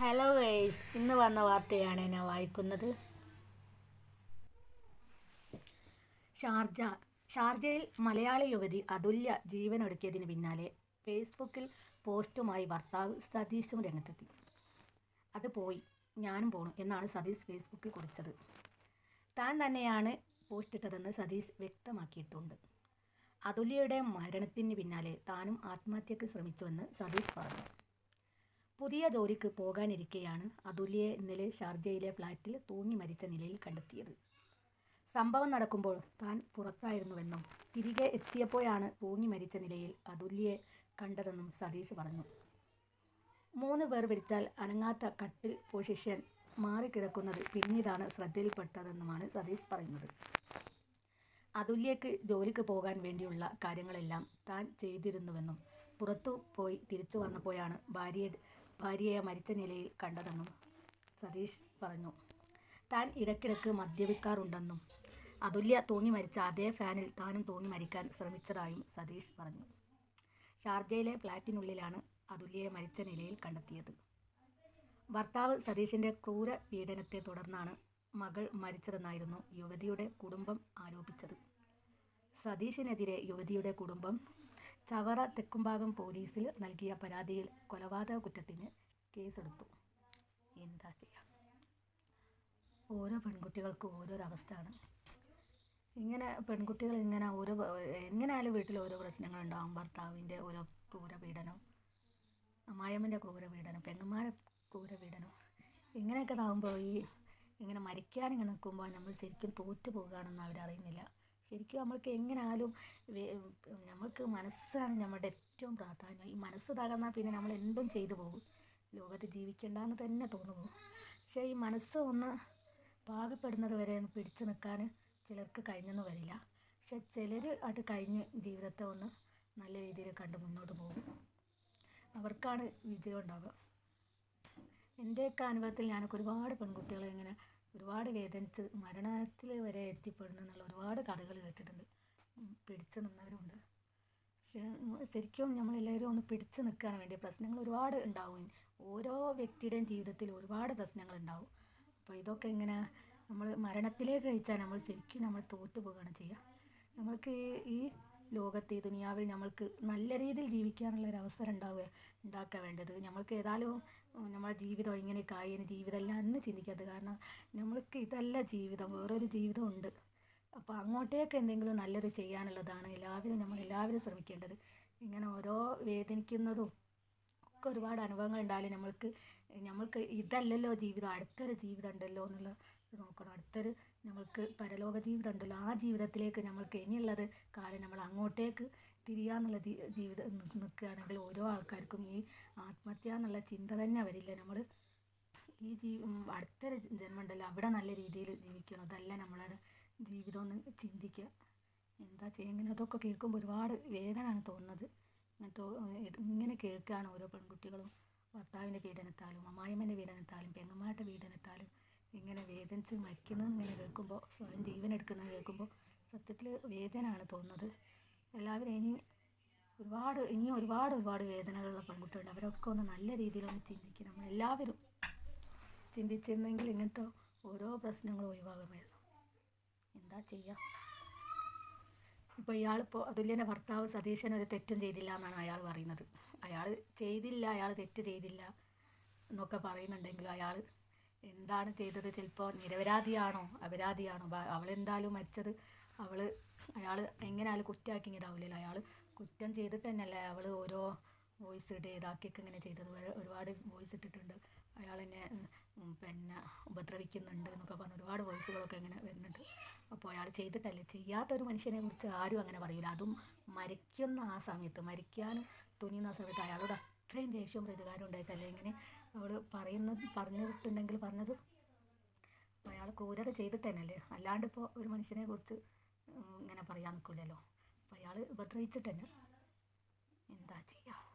Hello guys ഇന്ന് വന്ന വാർത്തയാണ് ഞാൻ വായിക്കുന്നത്. ഷാർജ ഷാർജയിൽ മലയാളി യുവതി അതുല്യ ജീവനൊടുക്കിയതിന് പിന്നാലെ ഫേസ്ബുക്കിൽ പോസ്റ്റുമായി ഭർത്താവ് സതീഷും രംഗത്തെത്തി. അത് പോയി ഞാനും പോണു എന്നാണ് സതീഷ് ഫേസ്ബുക്കിൽ കുറിച്ചത്. താൻ തന്നെയാണ് പോസ്റ്റ് ഇട്ടതെന്ന് സതീഷ് വ്യക്തമാക്കിയിട്ടുണ്ട്. അതുല്യയുടെ മരണത്തിന് പിന്നാലെ താനും ആത്മഹത്യക്ക് ശ്രമിച്ചുവെന്ന് സതീഷ് പറഞ്ഞു. പുതിയ ജോലിക്ക് പോകാനിരിക്കെയാണ് അതുല്യയെ ഇന്നലെ ഷാർജയിലെ ഫ്ളാറ്റിൽ തൂങ്ങി മരിച്ച നിലയിൽ കണ്ടെത്തിയത്. സംഭവം നടക്കുമ്പോൾ താൻ പുറത്തായിരുന്നുവെന്നും തിരികെ എത്തിയപ്പോഴാണ് തൂങ്ങി മരിച്ച നിലയിൽ അതുല്യയെ കണ്ടതെന്നും സതീഷ് പറഞ്ഞു. മൂന്ന് പേർ പിടിച്ചാൽ അനങ്ങാത്ത കട്ടിൽ പൊസിഷൻ മാറിക്കിടക്കുന്നത് പിന്നീടാണ് ശ്രദ്ധയിൽപ്പെട്ടതെന്നുമാണ് സതീഷ് പറയുന്നത്. അതുല്യക്ക് ജോലിക്ക് പോകാൻ വേണ്ടിയുള്ള കാര്യങ്ങളെല്ലാം താൻ ചെയ്തിരുന്നുവെന്നും പുറത്തു പോയി തിരിച്ചു വന്നപ്പോഴാണ് ഭാര്യയെ ഭാര്യയെ മരിച്ച നിലയിൽ കണ്ടതെന്നും സതീഷ് പറഞ്ഞു. താൻ ഇടയ്ക്കിടയ്ക്ക് മദ്യപിക്കാറുണ്ടെന്നും അതുല്യ തൂങ്ങി മരിച്ച അതേ ഫാനിൽ താനും തൂങ്ങി മരിക്കാൻ ശ്രമിച്ചതായും സതീഷ് പറഞ്ഞു. ഷാർജയിലെ ഫ്ലാറ്റിനുള്ളിലാണ് അതുല്യയെ മരിച്ച നിലയിൽ കണ്ടെത്തിയത്. ഭർത്താവ് സതീഷിന്റെ ക്രൂര പീഡനത്തെ തുടർന്നാണ് മകൾ മരിച്ചതെന്നായിരുന്നു യുവതിയുടെ കുടുംബം ആരോപിച്ചത്. സതീഷിനെതിരെ യുവതിയുടെ കുടുംബം ചവറ തെക്കുംഭാഗം പോലീസിൽ നൽകിയ പരാതിയിൽ കൊലപാതക കുറ്റത്തിന് കേസെടുത്തു. എന്താ ചെയ്യുക ഓരോ പെൺകുട്ടികൾക്കും ഓരോരോ അവസ്ഥയാണ് ഇങ്ങനെ പെൺകുട്ടികൾ ഇങ്ങനെ ഓരോ എങ്ങനെയാലും വീട്ടിൽ ഓരോ പ്രശ്നങ്ങളുണ്ടാകും ഭർത്താവിന്റെ ഓരോ ക്രൂരപീഡനം അമ്മായമ്മന്റെ ക്രൂരപീഡനം പെങ്ങന്മാരെ ക്രൂരപീഡനം. ഇങ്ങനെയൊക്കെ ഇതാകുമ്പോൾ ഈ ഇങ്ങനെ മരിക്കാൻ ഇങ്ങനെ നിൽക്കുമ്പോൾ നമ്മൾ ശരിക്കും തോറ്റു പോകുകയാണെന്ന് അവരറിയുന്നില്ല. ശരിക്കും നമ്മൾക്ക് എങ്ങനാലും നമ്മൾക്ക് മനസ്സാണ് നമ്മുടെ ഏറ്റവും പ്രാധാന്യം. ഈ മനസ്സ് തകർന്നാൽ പിന്നെ നമ്മൾ എന്തും ചെയ്തു പോകും. ലോകത്ത് ജീവിക്കേണ്ടെന്ന് തന്നെ തോന്നുന്നു. പക്ഷേ ഈ മനസ്സ് ഒന്ന് പാകപ്പെടുന്നത് വരെ ഒന്ന് പിടിച്ചു നിൽക്കാൻ ചിലർക്ക് കഴിഞ്ഞെന്ന് വരില്ല. പക്ഷെ ചിലർ അത് കഴിഞ്ഞ് ജീവിതത്തെ ഒന്ന് നല്ല രീതിയിൽ കണ്ട് മുന്നോട്ട് പോകും. അവർക്കാണ് വിജയം ഉണ്ടാവുക. എന്റെയൊക്കെ അനുഭവത്തിൽ ഞാനൊക്കെ ഒരുപാട് പെൺകുട്ടികളെ ഇങ്ങനെ ഒരുപാട് വേദനിച്ച് മരണത്തിൽ വരെ എത്തിപ്പെടുന്നു എന്നുള്ള ഒരുപാട് കഥകൾ കേട്ടിട്ടുണ്ട്. പിടിച്ചു നിന്നവരുണ്ട്. പക്ഷെ ശരിക്കും നമ്മളെല്ലാവരും ഒന്ന് പിടിച്ചു നിൽക്കാൻ വേണ്ടി. പ്രശ്നങ്ങൾ ഒരുപാട് ഉണ്ടാവും. ഓരോ വ്യക്തിയുടെയും ജീവിതത്തിൽ ഒരുപാട് പ്രശ്നങ്ങൾ ഉണ്ടാവും. അപ്പോൾ ഇതൊക്കെ ഇങ്ങനെ നമ്മൾ മരണത്തിലേക്ക് കഴിച്ചാൽ നമ്മൾ ശരിക്കും നമ്മൾ തോറ്റു പോവുകയാണ് ചെയ്യുക. നമ്മൾക്ക് ഈ ലോകത്ത് ഈ ദുനിയാവിൽ നമ്മൾക്ക് നല്ല രീതിയിൽ ജീവിക്കാനുള്ള ഒരു അവസരം ഉണ്ടാവുക ഉണ്ടാക്കാൻ വേണ്ടത്. നമ്മൾക്ക് ഏതായാലും നമ്മുടെ ജീവിതം ഇങ്ങനെയൊക്കെ ആയി ഇനി ജീവിതമല്ല എന്ന് ചിന്തിക്കരുത് കാരണം നമ്മൾക്ക് ഇതല്ല ജീവിതം വേറൊരു ജീവിതം ഉണ്ട്. അപ്പോൾ അങ്ങോട്ടേക്ക് എന്തെങ്കിലും നല്ലത് ചെയ്യാനുള്ളതാണ് എല്ലാവരും നമ്മൾ എല്ലാവരും ശ്രമിക്കേണ്ടത്. ഇങ്ങനെ ഓരോ വേദനിക്കുന്നതും ഒക്കെ ഒരുപാട് അനുഭവങ്ങൾ ഉണ്ടായാലും നമ്മൾക്ക് നമ്മൾക്ക് ഇതല്ലല്ലോ ജീവിതം അടുത്തൊരു ജീവിതം ഉണ്ടല്ലോ എന്നുള്ള നോക്കണം. അടുത്തൊരു നമ്മൾക്ക് പരലോക ജീവിതം ഉണ്ടല്ലോ ആ ജീവിതത്തിലേക്ക് നമ്മൾക്ക് ഇനിയുള്ളത് കാലം നമ്മൾ അങ്ങോട്ടേക്ക് തിരിയാന്നുള്ള ജീവിതം നിൽക്കുകയാണെങ്കിൽ ഓരോ ആൾക്കാർക്കും ഈ ആത്മഹത്യ എന്നുള്ള ചിന്ത തന്നെ വരില്ല നമ്മൾ ഈ ജീ അടുത്തൊരു ജന്മം ഉണ്ടല്ലോ അവിടെ നല്ല രീതിയിൽ ജീവിക്കണം. അതല്ല നമ്മളത് ജീവിതം ഒന്ന് ചിന്തിക്കുക. എന്താ ചെയ്യുക? ഇങ്ങനെ അതൊക്കെ കേൾക്കുമ്പോൾ ഒരുപാട് വേദനയാണ് തോന്നുന്നത്. ഇങ്ങനത്തെ ഇങ്ങനെ കേൾക്കുകയാണ് ഓരോ പെൺകുട്ടികളും. ഭർത്താവിന്റെ പീഡനത്താലും അമ്മായിമ്മന്റെ പീഡനത്താലും പെങ്ങന്മാരുടെ പീഡനത്താലും. ഇങ്ങനെ വേദനിച്ച് മരിക്കുന്നത് ഇങ്ങനെ കേൾക്കുമ്പോൾ സ്വയം ജീവൻ എടുക്കുന്നത് കേൾക്കുമ്പോൾ സത്യത്തിൽ വേദനയാണ് തോന്നുന്നത്. എല്ലാവരും ഇനി ഒരുപാട് ഇനിയും ഒരുപാട് ഒരുപാട് വേദനകളുള്ള പെൺകുട്ടികളുണ്ട്. അവരൊക്കെ ഒന്ന് നല്ല രീതിയിലൊന്ന് ചിന്തിക്കണം. നമ്മളെല്ലാവരും ചിന്തിച്ചിരുന്നെങ്കിൽ ഇങ്ങനത്തെ ഓരോ പ്രശ്നങ്ങളും ഒഴിവാകുമായിരുന്നു. എന്താ ചെയ്യാം? ഇപ്പോൾ ഇയാളിപ്പോൾ അതുല്യന്റെ ഭർത്താവ് സതീശൻ ഒരു തെറ്റും ചെയ്തില്ല എന്നാണ് അയാൾ പറയുന്നത്. അയാൾ ചെയ്തില്ല അയാൾ തെറ്റ് ചെയ്തില്ല എന്നൊക്കെ പറയുന്നുണ്ടെങ്കിലും അയാൾ എന്താണ് ചെയ്തത്? ചിലപ്പോൾ നിരപരാധിയാണോ? അപരാധിയാണോ? അവളെന്തായാലും മരിച്ചത് അവൾ അയാൾ എങ്ങനെയാലും കുറ്റമാക്കിയതാവില്ലല്ലോ അയാൾ കുറ്റം ചെയ്തിട്ട് തന്നെയല്ലേ അവൾ ഓരോ വോയിസ് ഇട്ട് ഇതാക്കിയൊക്കെ ഇങ്ങനെ ചെയ്തത്. ഒരുപാട് വോയിസ് ഇട്ടിട്ടുണ്ട്. അയാൾ എന്നെ പിന്നെ ഉപദ്രവിക്കുന്നുണ്ട് എന്നൊക്കെ പറഞ്ഞ് ഒരുപാട് വോയിസുകളൊക്കെ ഇങ്ങനെ വരുന്നുണ്ട്. അപ്പോൾ അയാൾ ചെയ്തിട്ടല്ലേ? ചെയ്യാത്തൊരു മനുഷ്യനെ കുറിച്ച് ആരും അങ്ങനെ പറയില്ല അതും മരിക്കുന്ന ആ സമയത്ത് മരിക്കാൻ തുനിയുന്ന സമയത്ത് അയാളോട് അത്രയും ദേഷ്യവും പ്രതികാരം ഉണ്ടായിട്ടല്ലേ ഇങ്ങനെ അവൾ പറയുന്നത് പറഞ്ഞിട്ടുണ്ടെങ്കിൽ പറഞ്ഞത് അയാൾ ക്രൂരത ചെയ്തിട്ട് തന്നെയല്ലേ അല്ലാണ്ട് ഇപ്പോൾ ഒരു മനുഷ്യനെ കുറിച്ച് ഇങ്ങനെ പറയാൻ നിൽക്കില്ലല്ലോ അപ്പോൾ അയാൾ ഉപദ്രവിച്ചിട്ട് തന്നെ എന്താ ചെയ്യുക